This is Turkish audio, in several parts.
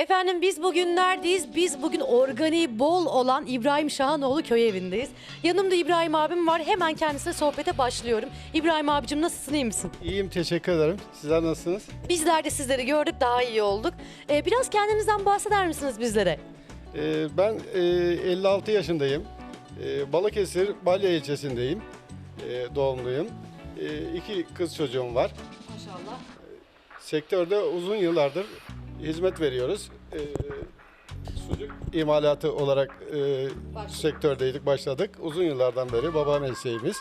Efendim biz bugün neredeyiz? Biz bugün organiği bol olan İbrahim Şahanoğlu köy evindeyiz. Yanımda İbrahim abim var. Hemen kendisine sohbete başlıyorum. İbrahim abicim nasılsın iyi misin? İyiyim teşekkür ederim. Sizler nasılsınız? Bizler de sizleri gördük daha iyi olduk. Ee, biraz kendinizden bahseder misiniz bizlere? Ee, ben e, 56 yaşındayım. Ee, Balıkesir Balya ilçesindeyim. Ee, doğumluyum. Ee, iki kız çocuğum var. Maşallah. Sektörde uzun yıllardır hizmet veriyoruz. Ee, sucuk imalatı olarak e, sektördeydik, başladık. Uzun yıllardan beri baba mesleğimiz.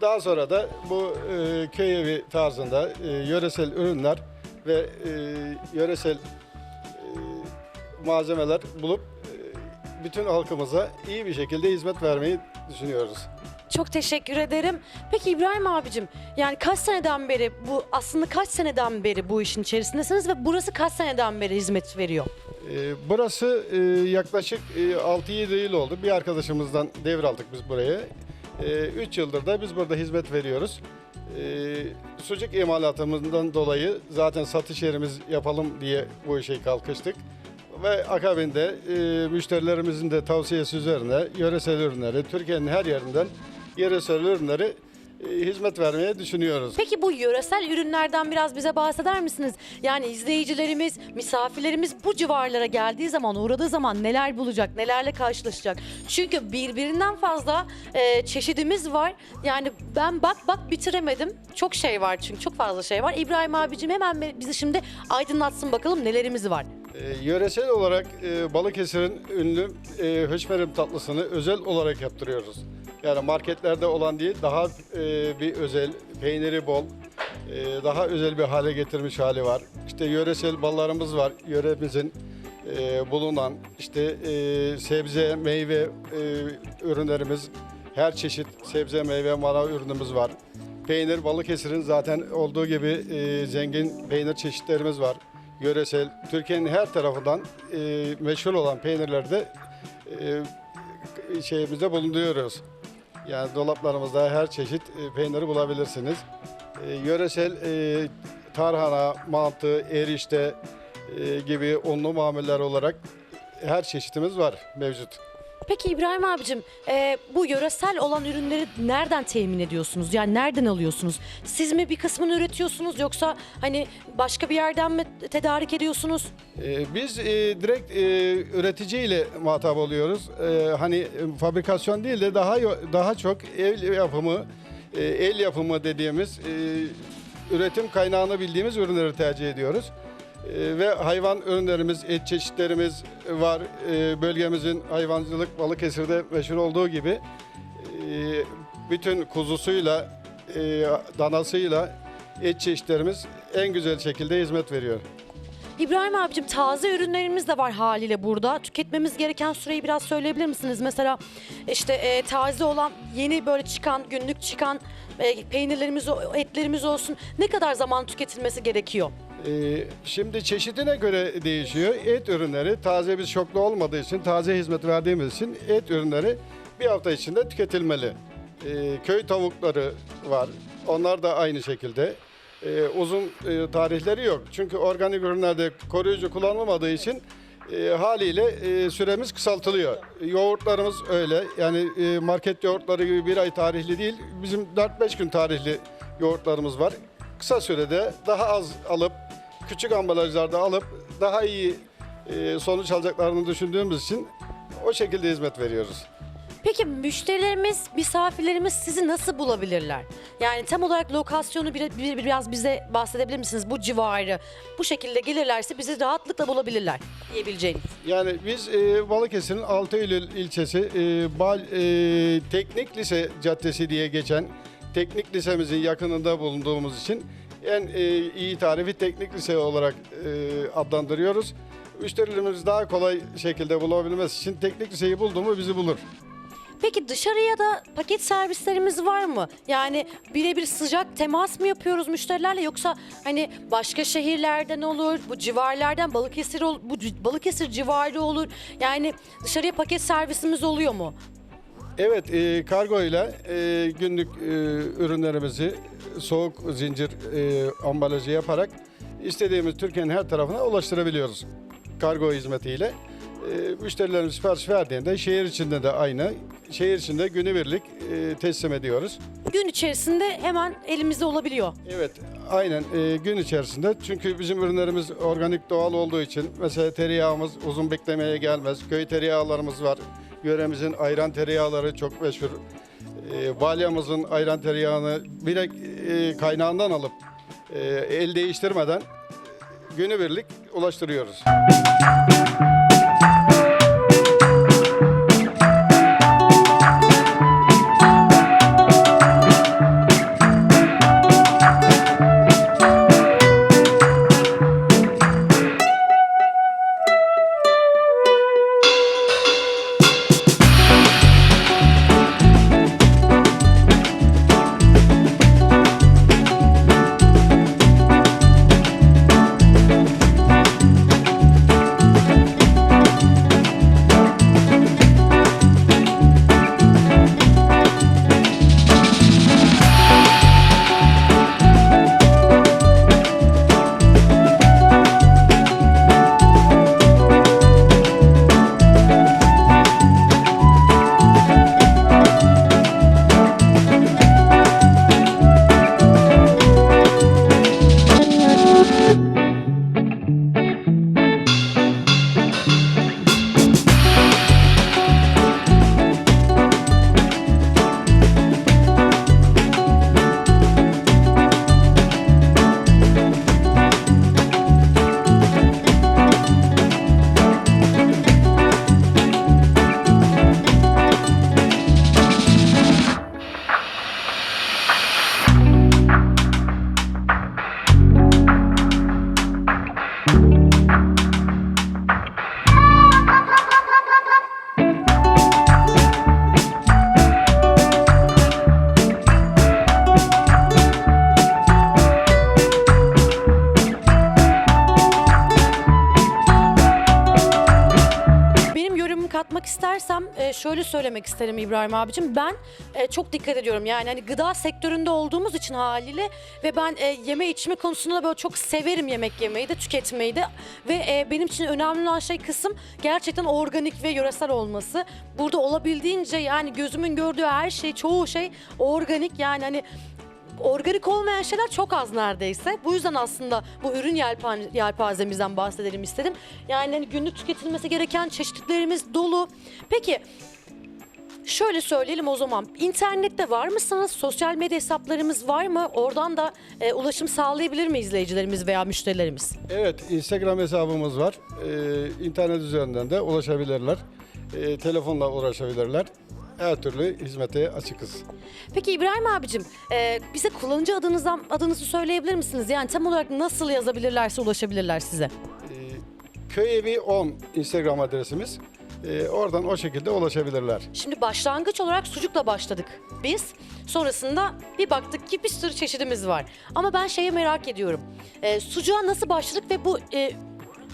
Daha sonra da bu e, köy evi tarzında e, yöresel ürünler ve e, yöresel e, malzemeler bulup e, bütün halkımıza iyi bir şekilde hizmet vermeyi düşünüyoruz. Çok teşekkür ederim. Peki İbrahim abicim yani kaç seneden beri bu aslında kaç seneden beri bu işin içerisindesiniz ve burası kaç seneden beri hizmet veriyor? Ee, Burası e, yaklaşık e, 6-7 yıl oldu. Bir arkadaşımızdan devraldık biz burayı. 3 yıldır da biz burada hizmet veriyoruz. Ee, Sucuk imalatımızdan dolayı zaten satış yerimiz yapalım diye bu işe kalkıştık. Ve akabinde e, müşterilerimizin de tavsiyesi üzerine yöresel ürünleri, Türkiye'nin her yerinden yöresel ürünleri e, hizmet vermeye düşünüyoruz. Peki bu yöresel ürünlerden biraz bize bahseder misiniz? Yani izleyicilerimiz, misafirlerimiz bu civarlara geldiği zaman, uğradığı zaman neler bulacak, nelerle karşılaşacak? Çünkü birbirinden fazla e, çeşidimiz var. Yani ben bak bak bitiremedim. Çok şey var çünkü çok fazla şey var. İbrahim abicim hemen bizi şimdi aydınlatsın bakalım nelerimiz var. E, yöresel olarak e, Balıkesir'in ünlü e, höşmerim tatlısını özel olarak yaptırıyoruz. Yani marketlerde olan değil, daha e, bir özel, peyniri bol, e, daha özel bir hale getirmiş hali var. İşte yöresel ballarımız var, yöremizin e, bulunan işte e, sebze, meyve e, ürünlerimiz, her çeşit sebze, meyve, manav ürünümüz var. Peynir, Balıkesir'in zaten olduğu gibi e, zengin peynir çeşitlerimiz var. Yöresel, Türkiye'nin her tarafından e, meşhur olan peynirlerde e, şeyimizde bulunuyoruz. Yani dolaplarımızda her çeşit e, peyniri bulabilirsiniz. E, yöresel e, tarhana, mantı, erişte e, gibi unlu mamuller olarak her çeşitimiz var mevcut. Peki İbrahim abicim e, bu yöresel olan ürünleri nereden temin ediyorsunuz? Yani nereden alıyorsunuz? Siz mi bir kısmını üretiyorsunuz yoksa hani başka bir yerden mi tedarik ediyorsunuz? E, biz e, direkt e, üreticiyle muhatap oluyoruz. E, hani e, fabrikasyon değil de daha daha çok ev yapımı, e, el yapımı dediğimiz e, üretim kaynağını bildiğimiz ürünleri tercih ediyoruz. E, ve hayvan ürünlerimiz, et çeşitlerimiz var. E, bölgemizin hayvancılık Balıkesir'de meşhur olduğu gibi e, bütün kuzusuyla, danasıyla et çeşitlerimiz en güzel şekilde hizmet veriyor. İbrahim abicim taze ürünlerimiz de var haliyle burada. Tüketmemiz gereken süreyi biraz söyleyebilir misiniz? Mesela işte e, taze olan yeni böyle çıkan günlük çıkan e, peynirlerimiz, etlerimiz olsun ne kadar zaman tüketilmesi gerekiyor? Ee, şimdi çeşidine göre değişiyor. Et ürünleri taze bir şoklu olmadığı için, taze hizmet verdiğimiz için et ürünleri bir hafta içinde tüketilmeli. Ee, köy tavukları var. Onlar da aynı şekilde. Ee, uzun e, tarihleri yok. Çünkü organik ürünlerde koruyucu kullanılmadığı için e, haliyle e, süremiz kısaltılıyor. Yoğurtlarımız öyle. Yani market yoğurtları gibi bir ay tarihli değil. Bizim 4-5 gün tarihli yoğurtlarımız var. Kısa sürede daha az alıp küçük ambalajlarda alıp daha iyi e, sonuç alacaklarını düşündüğümüz için o şekilde hizmet veriyoruz. Peki müşterilerimiz, misafirlerimiz sizi nasıl bulabilirler? Yani tam olarak lokasyonu bir, bir- biraz bize bahsedebilir misiniz? Bu civarı bu şekilde gelirlerse bizi rahatlıkla bulabilirler diyebileceğiniz. Yani biz e, Balıkesir'in 6 Eylül ilçesi e, Bal, e, Teknik Lise Caddesi diye geçen teknik lisemizin yakınında bulunduğumuz için en e, iyi tarifi teknik lise olarak e, adlandırıyoruz. Müşterilerimiz daha kolay şekilde bulabilmesi için teknik liseyi buldu mu bizi bulur. Peki dışarıya da paket servislerimiz var mı? Yani birebir sıcak temas mı yapıyoruz müşterilerle yoksa hani başka şehirlerden olur, bu civarlardan Balıkesir ol- bu ci- Balıkesir civarı olur. Yani dışarıya paket servisimiz oluyor mu? Evet, e, kargo ile e, günlük e, ürünlerimizi soğuk zincir e, ambalajı yaparak istediğimiz Türkiye'nin her tarafına ulaştırabiliyoruz. kargo hizmetiyle e, müşterilerimiz sipariş verdiğinde şehir içinde de aynı. Şehir içinde günübirlik e, teslim ediyoruz. Gün içerisinde hemen elimizde olabiliyor. Evet, aynen e, gün içerisinde. Çünkü bizim ürünlerimiz organik doğal olduğu için mesela tereyağımız uzun beklemeye gelmez. Köy tereyağlarımız var. Yöremizin ayran tereyağları çok meşhur. E, balyamızın ayran tereyağını direkt e, kaynağından alıp e, el değiştirmeden günübirlik ulaştırıyoruz. Şöyle söylemek isterim İbrahim abicim. Ben e, çok dikkat ediyorum. Yani hani gıda sektöründe olduğumuz için haliyle ve ben e, yeme içme konusunda da böyle çok severim yemek yemeyi de tüketmeyi de ve e, benim için önemli olan şey kısım gerçekten organik ve yöresel olması. Burada olabildiğince yani gözümün gördüğü her şey, çoğu şey organik yani hani organik olmayan şeyler çok az neredeyse. Bu yüzden aslında bu ürün yelpa- yelpazemizden bahsedelim istedim. Yani hani günlük tüketilmesi gereken çeşitlerimiz dolu. Peki şöyle söyleyelim o zaman. İnternette var mısınız? Sosyal medya hesaplarımız var mı? Oradan da e, ulaşım sağlayabilir mi izleyicilerimiz veya müşterilerimiz? Evet, Instagram hesabımız var. Ee, internet üzerinden de ulaşabilirler. Ee, telefonla ulaşabilirler. Her türlü hizmete açıkız. Peki İbrahim abicim e, bize kullanıcı adınızdan adınızı söyleyebilir misiniz? Yani tam olarak nasıl yazabilirlerse ulaşabilirler size. Ee, Köy evi 10 Instagram adresimiz. Ee, oradan o şekilde ulaşabilirler. Şimdi başlangıç olarak sucukla başladık biz. Sonrasında bir baktık ki bir sürü çeşidimiz var. Ama ben şeyi merak ediyorum. Ee, sucuğa nasıl başladık ve bu e,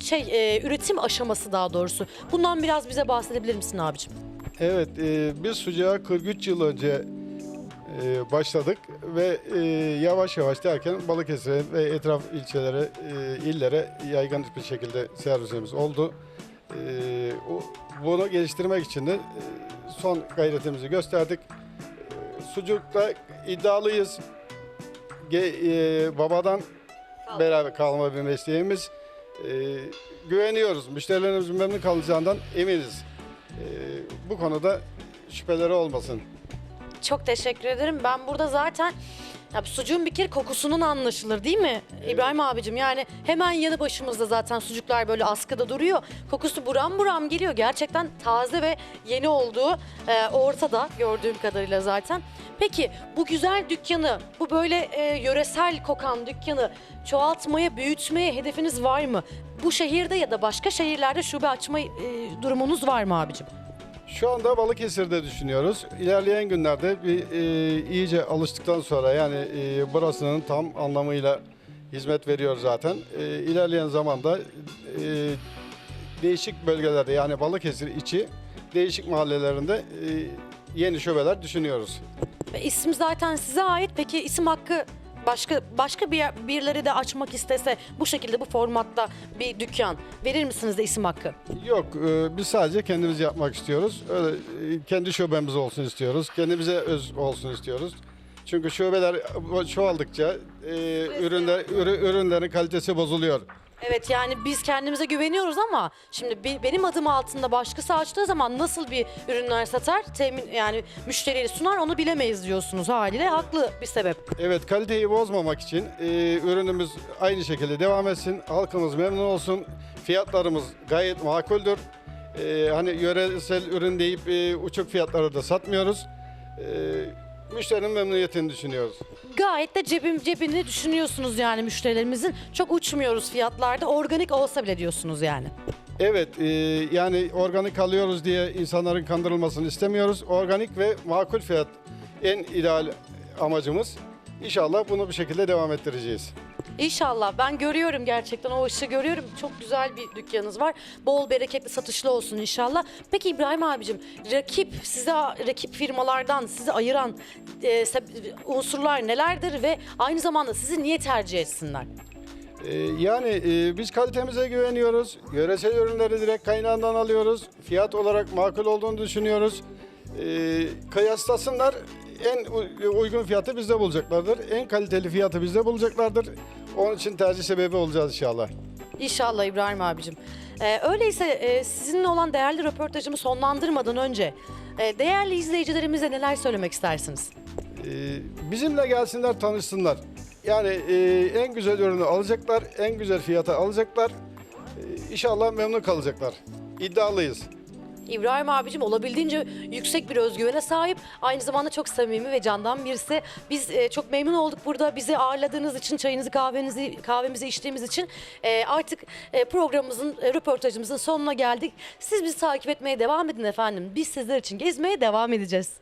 şey e, üretim aşaması daha doğrusu. Bundan biraz bize bahsedebilir misin abicim? Evet, e, biz sucuğa 43 yıl önce e, başladık ve e, yavaş yavaş derken Balıkesir'e ve etraf ilçelere, e, illere yaygın bir şekilde servisimiz oldu. E, o, bunu geliştirmek için de e, son gayretimizi gösterdik. E, sucukta iddialıyız. Ge, e, babadan beraber kalma bir mesleğimiz. E, güveniyoruz. Müşterilerimizin memnun kalacağından eminiz. E, bu konuda şüpheleri olmasın. Çok teşekkür ederim. Ben burada zaten ya sucuğun bir kere kokusunun anlaşılır değil mi İbrahim abicim? Yani hemen yanı başımızda zaten sucuklar böyle askıda duruyor. Kokusu buram buram geliyor. Gerçekten taze ve yeni olduğu e, ortada gördüğüm kadarıyla zaten. Peki bu güzel dükkanı, bu böyle e, yöresel kokan dükkanı çoğaltmaya, büyütmeye hedefiniz var mı? Bu şehirde ya da başka şehirlerde şube açma e, durumunuz var mı abicim? Şu anda Balıkesir'de düşünüyoruz. İlerleyen günlerde bir e, iyice alıştıktan sonra yani e, burasının tam anlamıyla hizmet veriyor zaten. E, ilerleyen zamanda e, değişik bölgelerde yani Balıkesir içi değişik mahallelerinde e, yeni şubeler düşünüyoruz. İsim zaten size ait. Peki isim hakkı başka başka bir yer- birileri de açmak istese bu şekilde bu formatta bir dükkan verir misiniz de isim hakkı? Yok, e, biz sadece kendimiz yapmak istiyoruz. Öyle e, kendi şubemiz olsun istiyoruz. Kendimize öz olsun istiyoruz. Çünkü şubeler çoğaldıkça e, ürünler ürü- ürünlerin kalitesi bozuluyor. Evet yani biz kendimize güveniyoruz ama şimdi be- benim adım altında başkası açtığı zaman nasıl bir ürünler satar, temin yani müşteriye sunar onu bilemeyiz diyorsunuz haliyle haklı bir sebep. Evet, kaliteyi bozmamak için e, ürünümüz aynı şekilde devam etsin. Halkımız memnun olsun. Fiyatlarımız gayet makuldür. E, hani yöresel ürün deyip e, uçuk fiyatlara da satmıyoruz. E, müşterinin memnuniyetini düşünüyoruz. Gayet de cebim cebini düşünüyorsunuz yani müşterilerimizin. Çok uçmuyoruz fiyatlarda. Organik olsa bile diyorsunuz yani. Evet, e, yani organik alıyoruz diye insanların kandırılmasını istemiyoruz. Organik ve makul fiyat en ideal amacımız. İnşallah bunu bir şekilde devam ettireceğiz. İnşallah ben görüyorum gerçekten o ışığı görüyorum. Çok güzel bir dükkanınız var. Bol bereketli satışlı olsun inşallah. Peki İbrahim abicim rakip size rakip firmalardan sizi ayıran e, seb- unsurlar nelerdir ve aynı zamanda sizi niye tercih etsinler? Ee, yani e, biz kalitemize güveniyoruz. Yöresel ürünleri direkt kaynağından alıyoruz. Fiyat olarak makul olduğunu düşünüyoruz. Ee, kıyaslasınlar en uygun fiyatı bizde bulacaklardır. En kaliteli fiyatı bizde bulacaklardır. Onun için tercih sebebi olacağız inşallah. İnşallah İbrahim abicim. Ee, öyleyse e, sizinle olan değerli röportajımı sonlandırmadan önce e, değerli izleyicilerimize neler söylemek istersiniz? Ee, bizimle gelsinler tanışsınlar. Yani e, en güzel ürünü alacaklar, en güzel fiyata alacaklar. Ee, İnşallah memnun kalacaklar. İddialıyız. İbrahim abicim olabildiğince yüksek bir özgüvene sahip. Aynı zamanda çok samimi ve candan birisi. Biz e, çok memnun olduk burada. Bizi ağırladığınız için, çayınızı, kahvenizi, kahvemizi içtiğimiz için e, artık e, programımızın, e, röportajımızın sonuna geldik. Siz bizi takip etmeye devam edin efendim. Biz sizler için gezmeye devam edeceğiz.